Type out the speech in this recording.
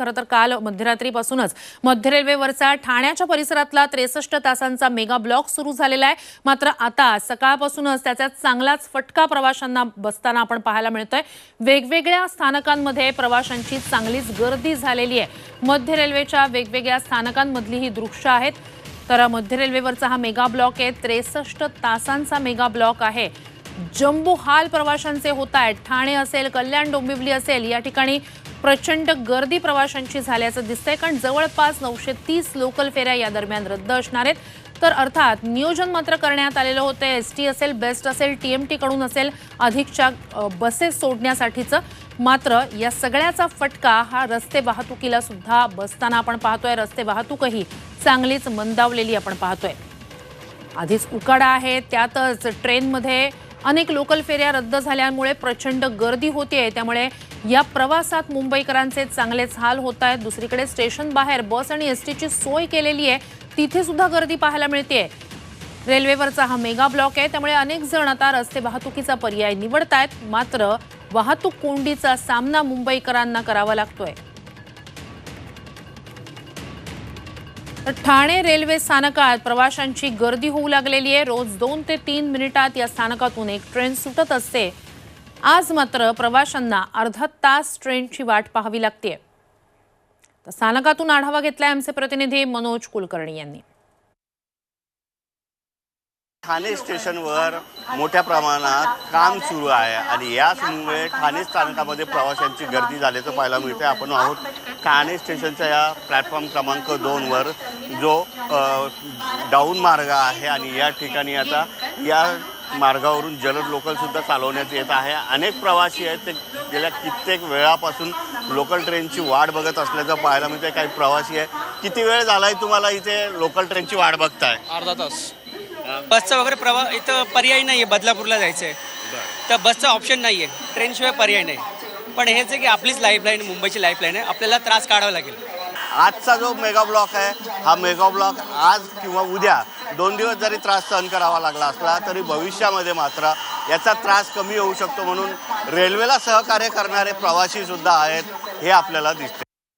खरं तर काल मध्यरात्रीपासूनच मध्य रेल्वेवरचा ठाण्याच्या परिसरातला त्रेसष्ट तासांचा मेगा ब्लॉक सुरू झालेला आहे. मात्र आता सकाळपासूनच त्याचा चांगलाच फटका प्रवाशांना बसताना आपण पाहायला मिळतोय. वेगवेगळ्या स्थानकांमध्ये प्रवाशांची चांगलीच गर्दी झालेली आहे. मध्य रेल्वेच्या वेगवेगळ्या स्थानकांमधली ही दृश्य आहेत. तर मध्य रेल्वेवरचा हा मेगा ब्लॉक आहे. त्रेसष्ट तासांचा मेगा ब्लॉक आहे. जम्बो हाल प्रवाशांचे होत आहेत. ठाणे असेल कल्याण डोंबिवली असेल या ठिकाणी प्रचंड गर्दी प्रवाशांची झाल्याचं दिसतंय. कारण जवळपास नऊशे तीस लोकल फेऱ्या या दरम्यान रद्द असणार आहेत. तर अर्थात नियोजन मात्र करण्यात आलेलं होतं एस टी असेल बेस्ट असेल टी एम टीकडून असेल अधिकच्या बसेस सोडण्यासाठीचं. मात्र या सगळ्याचा फटका हा रस्ते वाहतुकीला सुद्धा बसताना आपण पाहतोय. रस्ते वाहतूकही चांगलीच मंदावलेली आपण पाहतोय. आधीच उकाडा आहे. त्यातच ट्रेनमध्ये अनेक लोकल फेऱ्या रद्द झाल्यामुळे प्रचंड गर्दी होतीये. त्यामुळे या प्रवासात मुंबईकरांचे चांगलेच हाल होत आहेत दुसरीकडे स्टेशन बाहेर बस आणि एसटीची सोय केलेली आहे. तिथे सुद्धा गर्दी पाहायला मिळते रेल्वेवरचा हा मेगा ब्लॉक आहे. त्यामुळे अनेक जण आता रस्ते वाहतुकीचा पर्याय निवडतायत. मात्र वाहतूक कोंडीचा सामना मुंबईकरांना करावा लागतोय. ठाणे रेल्वे स्थानकात प्रवाशांची गर्दी होऊ लागलेली आहे. रोज दोन ते तीन मिनिटात या स्थानकातून एक ट्रेन सुटत असते. आज मात्र प्रवाशांना अर्धा तास ट्रेनची वाट पाहावी लागते तर स्थानकातून आढावा घेतलाय आमचे प्रतिनिधी मनोज कुलकर्णी यांनी. ठाणे स्टेशनवर मोठ्या प्रमाणात काम सुरू आहे आणि याचमुळे ठाणे स्थानकामध्ये प्रवाशांची गर्दी झाल्याचं पाहायला मिळते आपण आहोत ठाणे स्टेशनच्या या प्लॅटफॉर्म क्रमांक दोनवर जो डाऊन मार्ग आहे आणि या ठिकाणी आता या मार्गावरून जलद लोकलसुद्धा चालवण्यात येत आहे. अनेक प्रवासी आहेत ते गेल्या कित्येक वेळापासून लोकल ट्रेनची वाट बघत असल्याचं पाहायला मिळते काही प्रवासी आहे किती वेळ झाला आहे तुम्हाला इथे लोकल ट्रेनची वाट बघताय? अर्धा तास. बसचा वगैरे प्रवाह इथं पर्याय नाही आहे बदलापूरला जायचं आहे तर बसचा ऑप्शन नाही आहे ट्रेनशिवाय पर्याय नाही. पण हेच आहे की आपलीच लाईफलाईन मुंबईची लाईफलाईन आहे. आपल्याला त्रास काढावा लागेल. आजचा जो मेगा ब्लॉक आहे हा मेगा ब्लॉक आज किंवा उद्या दोन दिवस जरी त्रास सहन करावा लागला असला तरी भविष्यामध्ये मात्र याचा त्रास कमी होऊ शकतो म्हणून रेल्वेला सहकार्य करणारे प्रवासी सुद्धा आहेत हे आपल्याला दिसते